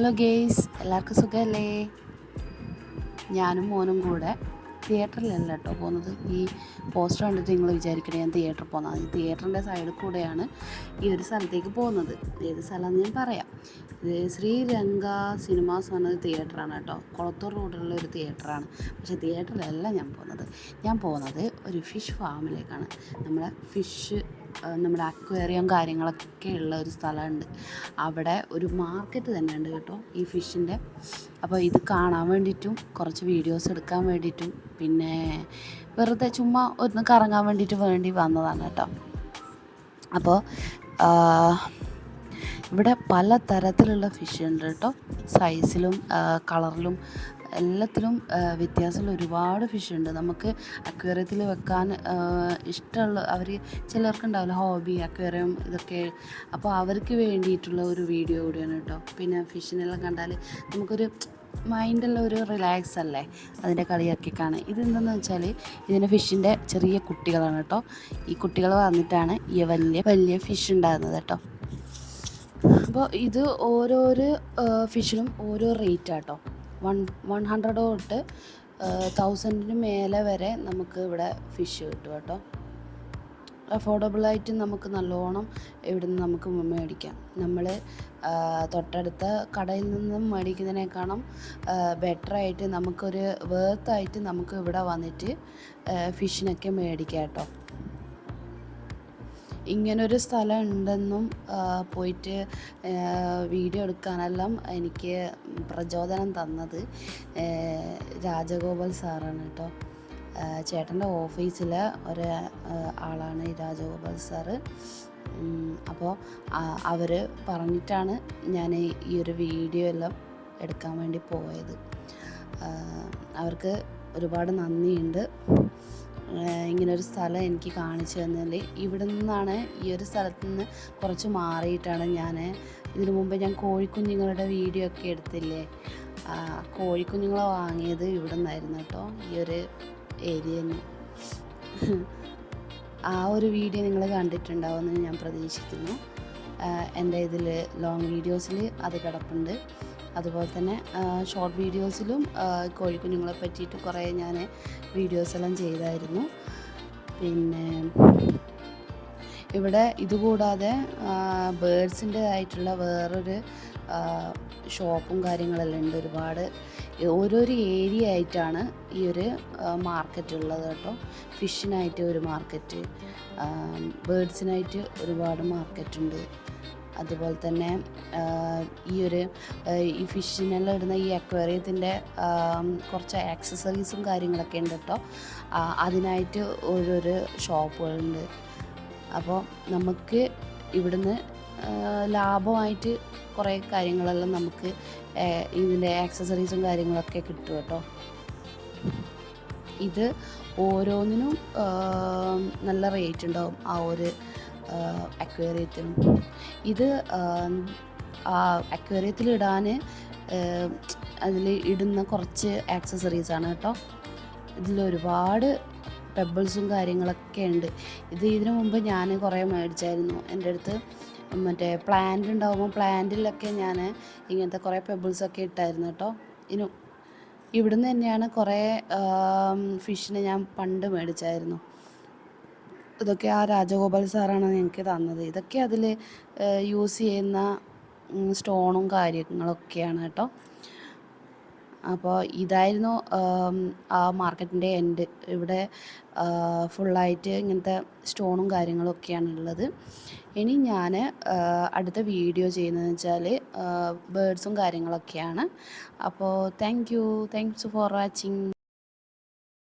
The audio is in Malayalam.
ഹലോ ഗേയ്സ് എല്ലാവർക്കും സുഖമല്ലേ ഞാനും മോനും കൂടെ തിയേറ്ററിലല്ല കേട്ടോ പോകുന്നത്. ഈ പോസ്റ്റർ കണ്ടിട്ട് നിങ്ങൾ വിചാരിക്കണേ ഞാൻ തിയേറ്ററിൽ പോകുന്നത് തിയേറ്ററിന്റെ സൈഡിൽ കൂടെയാണ് ഈ ഒരു സ്ഥലത്തേക്ക് പോകുന്നത്. ഏത് സ്ഥലമെന്ന് ഞാൻ പറയാം. ഇത് ശ്രീരംഗ സിനിമാസ് പറഞ്ഞ തിയേറ്ററാണ് കേട്ടോ. കുളത്തൂർ റോഡിലുള്ള ഒരു തിയേറ്ററാണ്. പക്ഷേ തിയേറ്ററിലല്ല ഞാൻ പോകുന്നത്. ഞാൻ പോകുന്നത് ഒരു ഫിഷ് ഫാമിലേക്കാണ്. നമ്മളെ ഫിഷ് നമ്മുടെ അക്വേറിയം കാര്യങ്ങളൊക്കെ ഉള്ള ഒരു സ്ഥലമുണ്ട്. അവിടെ ഒരു മാർക്കറ്റ് തന്നെ ഉണ്ട് കേട്ടോ ഈ ഫിഷിന്റെ. അപ്പോൾ ഇത് കാണാൻ വേണ്ടിയിട്ടും കുറച്ച് വീഡിയോസ് എടുക്കാൻ വേണ്ടിയിട്ടും പിന്നെ വെറുതെ ചുമ്മാ ഒന്ന് കറങ്ങാൻ വേണ്ടിയിട്ട് വേണ്ടി വന്നതാണ് കേട്ടോ. അപ്പോൾ ഇവിടെ പല തരത്തിലുള്ള ഫിഷ് ഉണ്ട് കേട്ടോ. സൈസിലും കളറിലും എല്ലാത്തിലും വ്യത്യാസമുള്ള ഒരുപാട് ഫിഷ് ഉണ്ട്. നമുക്ക് അക്വേറിയത്തിൽ വെക്കാൻ ഇഷ്ടമുള്ള അവർ ചിലർക്കുണ്ടാവില്ല ഹോബി അക്വേറിയം ഇതൊക്കെ. അപ്പോൾ അവർക്ക് വേണ്ടിയിട്ടുള്ള ഒരു വീഡിയോ കൂടിയാണ് കേട്ടോ. പിന്നെ ഫിഷിനെല്ലാം കണ്ടാൽ നമുക്കൊരു മൈൻഡെല്ലാം ഒരു റിലാക്സ് അല്ലേ? അതിന്റെ കളിയാക്കിക്കാണ്. ഇതെന്താണെന്ന് വെച്ചാൽ ഇതിന്റെ ഫിഷിന്റെ ചെറിയ കുട്ടികളാണ് കേട്ടോ. ഈ കുട്ടികൾ വന്നിട്ടാണ് ഈ വലിയ വലിയ ഫിഷ് ഉണ്ടാകുന്നത് കേട്ടോ. അപ്പോൾ ഇത് ഓരോരോ ഫിഷിനും ഓരോ റേറ്റ് ആട്ടോ വൺ വൺ ഹൺഡ്രഡ് തൊട്ട് തൗസൻഡിന് മേലെ വരെ നമുക്ക് ഇവിടെ ഫിഷ് കിട്ടും കേട്ടോ. അഫോർഡബിളായിട്ട് നമുക്ക് നല്ലോണം ഇവിടെ നിന്ന് നമുക്ക് മേടിക്കാം. നമ്മൾ തൊട്ടടുത്ത കടയിൽ നിന്നും മേടിക്കുന്നതിനേക്കാളും ബെറ്ററായിട്ട് നമുക്കൊരു വേർത്തായിട്ട് നമുക്ക് ഇവിടെ വന്നിട്ട് ഫിഷിനൊക്കെ മേടിക്കാം കേട്ടോ. ഇങ്ങനൊരു സ്ഥലം ഉണ്ടെന്നും പോയിട്ട് വീഡിയോ എടുക്കാനെല്ലാം എനിക്ക് പ്രചോദനം തന്നത് രാജഗോപാൽ സാറാണ് കേട്ടോ ചേട്ടന്റെ ഓഫീസിലെ ഒരു ആളാണ് രാജഗോപാൽ സാറ്. അപ്പോൾ അവർ പറഞ്ഞിട്ടാണ് ഞാൻ ഈ ഒരു വീഡിയോ എല്ലാം എടുക്കാൻ വേണ്ടി പോയത്. അവർക്ക് ഒരുപാട് നന്ദിയുണ്ട്. ഇങ്ങനൊരു സ്ഥലം എനിക്ക് കാണിച്ചു തന്നാൽ ഇവിടെ നിന്നാണ് ഈ ഒരു സ്ഥലത്ത് നിന്ന് കുറച്ച് മാറിയിട്ടാണ് ഞാൻ ഇതിനു മുമ്പ് ഞാൻ കോഴിക്കുഞ്ഞുങ്ങളുടെ വീഡിയോ ഒക്കെ എടുത്തില്ലേ? കോഴിക്കുഞ്ഞുങ്ങളെ വാങ്ങിയത് ഇവിടെ നിന്നായിരുന്നു കേട്ടോ ഈ ഒരു ഏരിയയിൽ ആ ഒരു വീഡിയോ നിങ്ങൾ കണ്ടിട്ടുണ്ടാവുമെന്ന് ഞാൻ പ്രതീക്ഷിക്കുന്നു. എന്റെ ഇതിൽ ലോങ് വീഡിയോസിൽ അത് കിടപ്പുണ്ട്. അതുപോലെ തന്നെ ഷോർട്ട് വീഡിയോസിലും കോഴിക്കുഞ്ഞുങ്ങളെ പറ്റിയിട്ട് കുറേ ഞാൻ വീഡിയോസ് എല്ലാം ചെയ്തായിരുന്നു. പിന്നെ ഇവിടെ ഇതുകൂടാതെ ബേഡ്സിന്റെതായിട്ടുള്ള വേറൊരു ഷോപ്പും കാര്യങ്ങളെല്ലാം ഉണ്ട്. ഒരുപാട് ഓരോരോ ഏരിയ ആയിട്ടാണ് ഈ ഒരു മാർക്കറ്റ് ഉള്ളത് കേട്ടോ. ഫിഷിനായിട്ട് ഒരു മാർക്കറ്റ് ബേഡ്സിനായിട്ട് ഒരുപാട് മാർക്കറ്റ് ഉണ്ട്. അതുപോലെ തന്നെ ഈ ഒരു ഈ ഫിഷിനെല്ലാം ഇടുന്ന ഈ അക്വേറിയത്തിന്റെ കുറച്ച് ആക്സസറീസും കാര്യങ്ങളൊക്കെ ഉണ്ട് കേട്ടോ. അതിനായിട്ട് ഓരോരോ ഷോപ്പുകളുണ്ട്. അപ്പോൾ നമുക്ക് ഇവിടുന്ന് ലാഭമായിട്ട് കുറേ കാര്യങ്ങളെല്ലാം നമുക്ക് ഇതിന്റെ ആക്സസറീസും കാര്യങ്ങളൊക്കെ കിട്ടും കേട്ടോ. ഇത് ഓരോന്നിനും നല്ല റേറ്റ് ഉണ്ടാവും. ആ ഒരു അക്വേറിയത്തിനും ഇത് അക്വേറിയത്തിൽ ഇടാൻ അതിൽ ഇടുന്ന കുറച്ച് ആക്സസറീസാണ് കേട്ടോ. ഇതിൽ ഒരുപാട് പെബിൾസും കാര്യങ്ങളൊക്കെ ഉണ്ട്. ഇത് ഇതിനു മുമ്പ് ഞാൻ കുറേ മേടിച്ചായിരുന്നു. എന്റെ അടുത്ത് മറ്റേ പ്ലാന്റ് ഉണ്ടാകുമ്പോൾ പ്ലാന്റിലൊക്കെ ഞാൻ ഇങ്ങനത്തെ കുറേ പെബിൾസൊക്കെ ഇട്ടായിരുന്നു കേട്ടോ. ഇനി ഇവിടുന്ന് തന്നെയാണ് കുറേ ഫിഷിനെ ഞാൻ പണ്ട് മേടിച്ചായിരുന്നു. ഇതൊക്കെ ആ രാജഗോപാൽ സാറാണ് ഞങ്ങൾക്ക് തന്നത്. ഇതൊക്കെ അതിൽ യൂസ് ചെയ്യുന്ന സ്റ്റോണും കാര്യങ്ങളൊക്കെയാണ് കേട്ടോ. അപ്പോൾ ഇതായിരുന്നു ആ മാർക്കറ്റിന്റെ എൻഡ് ഇവിടെ ഫുള്ളായിട്ട് ഇങ്ങനത്തെ സ്റ്റോണും കാര്യങ്ങളൊക്കെയാണ് ഉള്ളത്. ഇനി ഞാൻ അടുത്ത വീഡിയോ ചെയ്യുന്നതെന്ന് വെച്ചാൽ ബേഡ്സും കാര്യങ്ങളൊക്കെയാണ്. അപ്പോൾ thank you thanks for watching